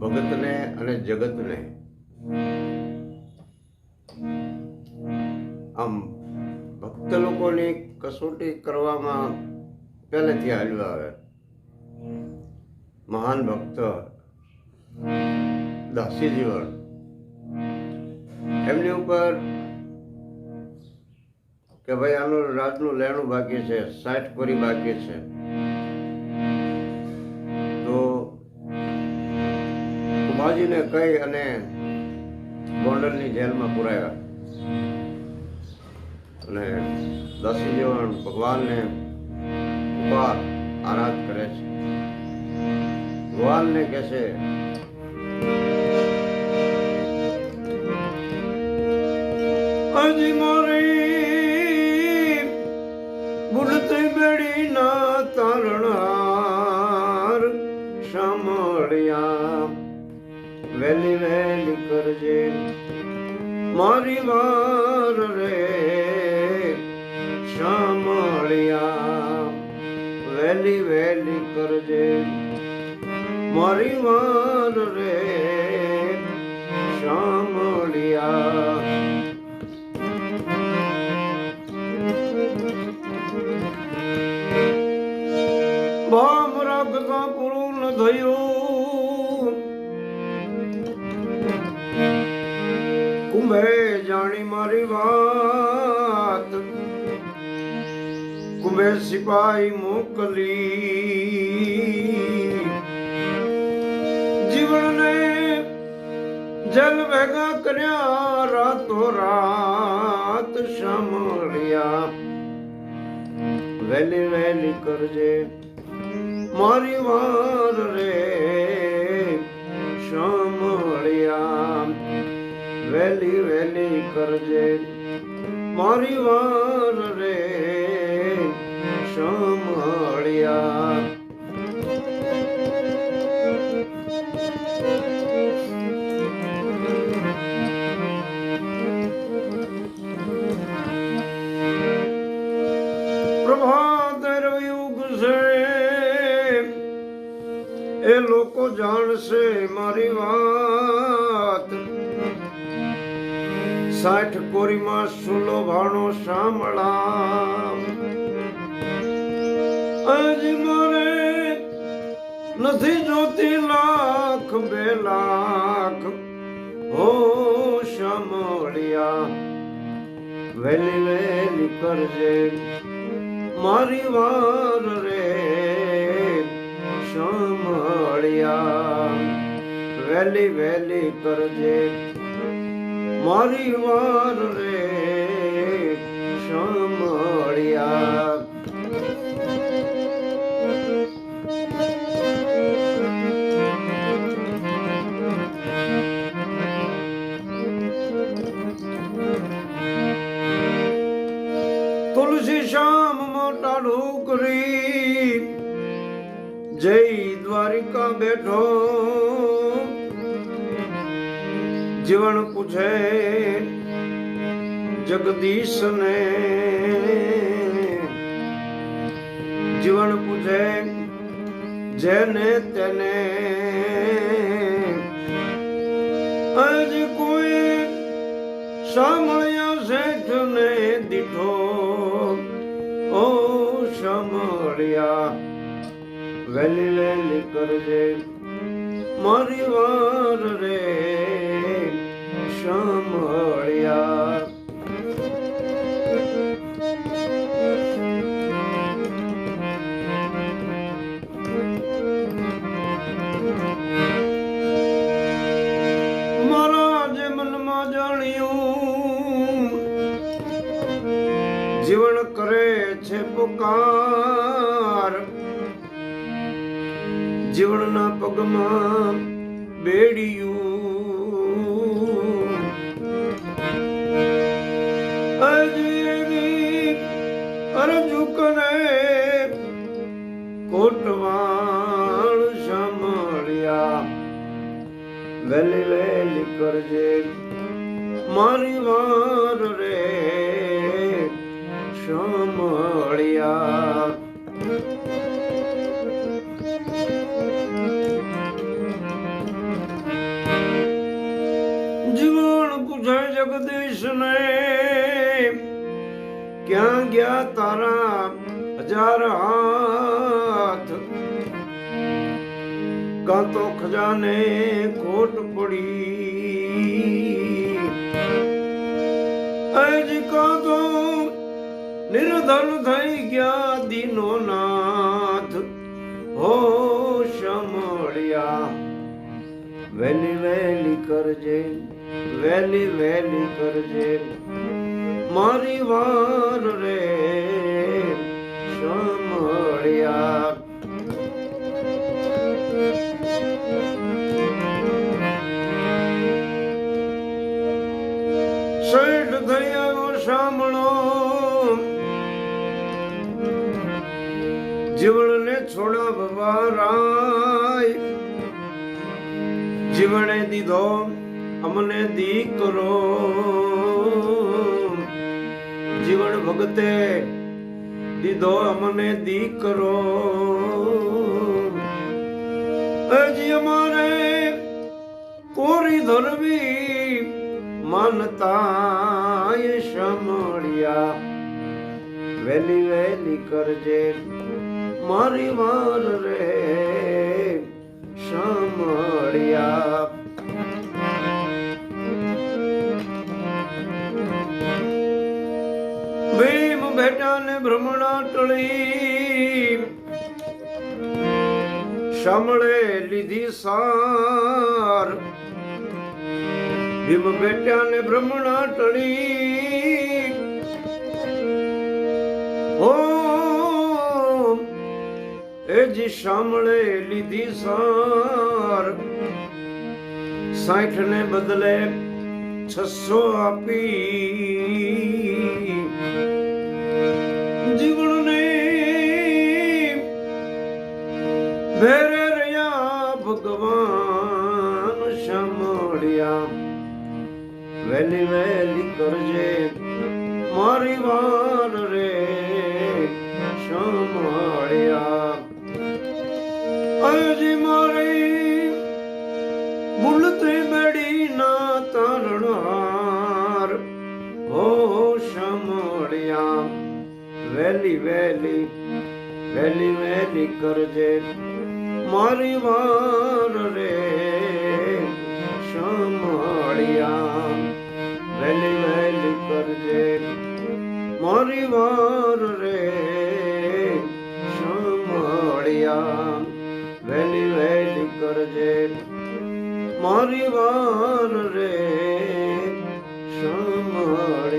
ભગતને અને જગતને. આમ ભક્ત લોકોની કસોટી કરવામાં પહેલેથી હાલ્યું આવે. મહાન ભક્ત દાસી જીવન એમની ઉપર કે ભાઈ આનું રાજનું લેણું બાકી છે, સાઠ પરી બાકી છે. ઉમાજીને કહી અને ગોંડલની જેલમાં પુરાયા. અને દસી જીવન ભગવાનને ઉપા આરાધ કરે છે. ભગવાનને કહે છે, હજી મારી વેલી વેલી કરજે. મારી વાર રે શામળિયા વેલી વેલી કરજે. મારી વાર રે કુંભે જાણી મારી વાત. કુંભે સિપાહી મોકલી. જીવનને જલ ભેગા કર્યા, રાતો રાત સાંભળ્યા વહેલી વહેલી કરજે, મારી વાર રે સાંભળ્યા વેલી વેલી કરજે. મારી વાર રે સાંભળ્યા. પ્રભાત યુગ છે એ લોકો જાણશે સાઠ કોરીમાં સુલો ભાણો સાંભળા આજ મારે નથી જોતી લાખ બે લાખ. હો સાંભળ્યા વેલી વેલી કરજે, મારી વાર રે. સાંભળ્યા વેલી વેલી કરજે મારી વાર રે સાંભળ્યા તુલસી શ્યામ મોટા ડુકરી જય દ્વારિકા જીવન પૂછે જગદીશ ને જીવન પૂછે જેને તેને. આજ કોઈ સાંભળ્યા શેઠ ને દીઠો? ઓ સાંભળ્યા. વેલી વેલી કરજે. મારી વાર રે. સાંભળ્યા જીવન કરે છે પુકાર. જીવનના પગમાં બેડિયું કરજે મારી વાર રે સમળિયા. જીવન પૂછે જગદીશ ને ક્યાં ગયા તારા હજાર હાથ? કાં તો ખજાને ખોટ પડી અજ કાં તો નિર્ધન થઈ ગયા દીનો નાથ હો શમળિયા વેલી વેલી કરજે વેલી વેલી કરજે મારી વાર રે શમળિયા થઈ આવ્યો સાંભળો. જીવણને છોડાવવા રાય. જીવણે દીધો, અમને દીકરો જીવણ ભગતે દીધો, અમને દીકરો હજી અમારે કોરી ધરવી માનતા સમળ્યા વેલી વેલી કરજે, મારી વાર રે સમળ્યા ભીમ બેટા ને ભ્રમણા ટળી. લીધી સાર. ભીમ બેટા ને બ્રહ્મણા ટળી ઓ એ જી સાંભળે લીધી સાર. સાઠ ને બદલે છસો આપી. વેલી વેલી કરજે મારી વાર રે સાંભળ્યા અજી મારી મુલતી બેડી ના તરણહાર હો સાંભળ્યા વેલી વેલી વેલી વેલી કરજે મારી વાર રે સાંભળ્યા વેલી વેલી કરજે મારી વાર રે સાંભળ્યા વેલી વેલી કરજે મારી વાર રે સાંભળ્યા